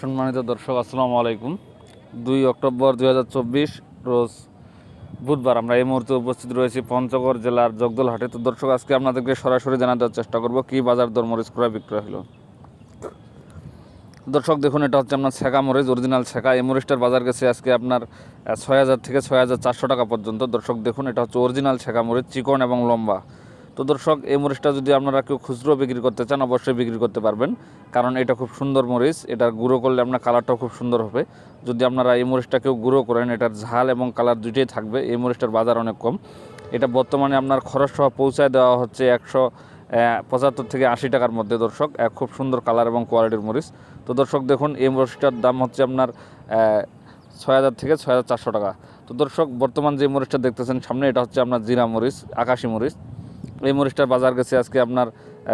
সম্মানিত দর্শক, আসসালামু আলাইকুম। দুই অক্টোবর দুই হাজার চব্বিশ রোজ বুধবার আমরা এই মুহূর্তে উপস্থিত রয়েছি পঞ্চগড় জেলার জগদলহাটে। তো দর্শক, আজকে আপনাদেরকে সরাসরি জানাতে চেষ্টা করব, কি বাজার দর মরিচ ক্রয় বিক্রয় হলো? দর্শক, দেখুন, এটা হচ্ছে আপনার ছেঁকা মরিচ, অরিজিনাল ছেঁকা। এই মরিচটার বাজার গেছে আজকে আপনার ছয় হাজার থেকে ছয় হাজার চারশো টাকা পর্যন্ত। দর্শক, দেখুন, এটা হচ্ছে অরিজিনাল ছেঁকা মরিচ, চিকন এবং লম্বা। তো দর্শক, এই মরিচটা যদি আপনারা কেউ খুচরো বিক্রি করতে চান, অবশ্যই বিক্রি করতে পারবেন। কারণ এটা খুব সুন্দর মরিচ এটা গুঁড়ো করলে আপনার কালারটাও খুব সুন্দর হবে। যদি আপনারা এই মরিচটা কেউ গুঁড়ো করেন, এটার ঝাল এবং কালার দুইটাই থাকবে, এই মরিচটার বাজার অনেক কম। এটা বর্তমানে আপনার খরচ সহ পৌঁছায় দেওয়া হচ্ছে একশো পঁচাত্তর থেকে আশি টাকার মধ্যে দর্শক, এক খুব সুন্দর কালার এবং কোয়ালিটির মরিচ। তো দর্শক, দেখুন, এই মরিচটার দাম হচ্ছে আপনার ছয় হাজার থেকে ছয় হাজার চারশো টাকা। তো দর্শক, বর্তমান যে মরিচটা দেখতেছেন সামনে, এটা হচ্ছে আপনার জিরা মরিচ, আকাশি মরিচ। এই মরিচটার বাজার গেছে আজকে আপনার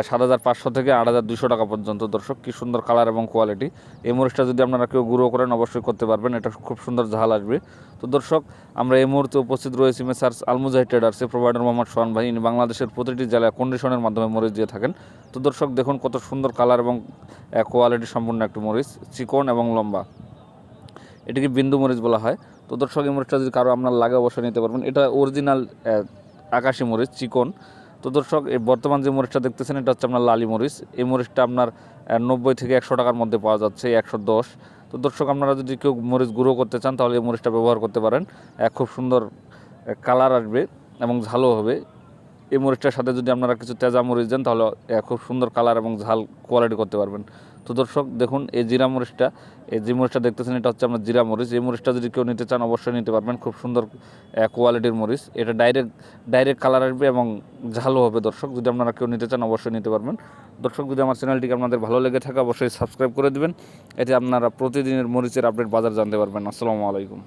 সাত হাজার পাঁচশো থেকে আট হাজার দুশো টাকা পর্যন্ত। দর্শক, কি সুন্দর কালার এবং কোয়ালিটি এই মরিচটা যদি আপনারা কেউ গুঁড়ো করেন, অবশ্যই করতে পারবেন। এটা খুব সুন্দর ঝাল আসবে। তো দর্শক, আমরা এই মুহূর্তে উপস্থিত রয়েছি মেসার্স আলমুজাহি ট্রেডার্সে প্রোভাইডার মোহাম্মদ সোহান ভাই। ইনি বাংলাদেশের প্রতিটি জেলায় কন্ডিশনের মাধ্যমে মরিচ দিয়ে থাকেন। তো দর্শক, দেখুন কত সুন্দর কালার এবং কোয়ালিটি সম্পূর্ণ একটি মরিচ। চিকন এবং লম্বা। এটিকে বিন্দু মরিচ বলা হয়। তো দর্শক, এই মরিচটা যদি কারও আপনার লাগে, অবশ্যই নিতে পারবেন। এটা অরিজিনাল আকাশি মরিচ, চিকন। তো দর্শক, এই বর্তমান যে মরিচটা দেখতেছেন, এটা হচ্ছে আপনার লালি মরিচ। এই মরিচটা আপনার নব্বই থেকে একশো টাকার মধ্যে পাওয়া যাচ্ছে, একশো দশ। তো দর্শক, আপনারা যদি কেউ মরিচ গুঁড়ো করতে চান, তাহলে এই মরিচটা ব্যবহার করতে পারেন। খুব সুন্দর কালার আসবে এবং ঝালও হবে। এই মরিচটার সাথে যদি আপনারা কিছু তেজা মরিচ দেন, তাহলে খুব সুন্দর কালার এবং ঝাল কোয়ালিটি করতে পারবেন। তো দর্শক, দেখুন এই জিরা মরিচটা, এই যে মরিচটা দেখতেছেন, এটা হচ্ছে আপনার জিরা মরিচ। এই মরিচটা যদি কেউ নিতে চান, অবশ্যই নিতে পারবেন। খুব সুন্দর কোয়ালিটির মরিচ। এটা ডাইরেক্ট ডাইরেক্ট কালার আসবে এবং ঝালও হবে দর্শক। যদি আপনারা কেউ নিতে চান, অবশ্যই নিতে পারবেন। দর্শক, যদি আমার চ্যানেলটিকে আপনাদের ভালো লেগে থাকে, অবশ্যই সাবস্ক্রাইব করে দেবেন। এতে আপনারা প্রতিদিনের মরিচের আপডেট বাজার জানতে পারবেন। আসসালামু আলাইকুম।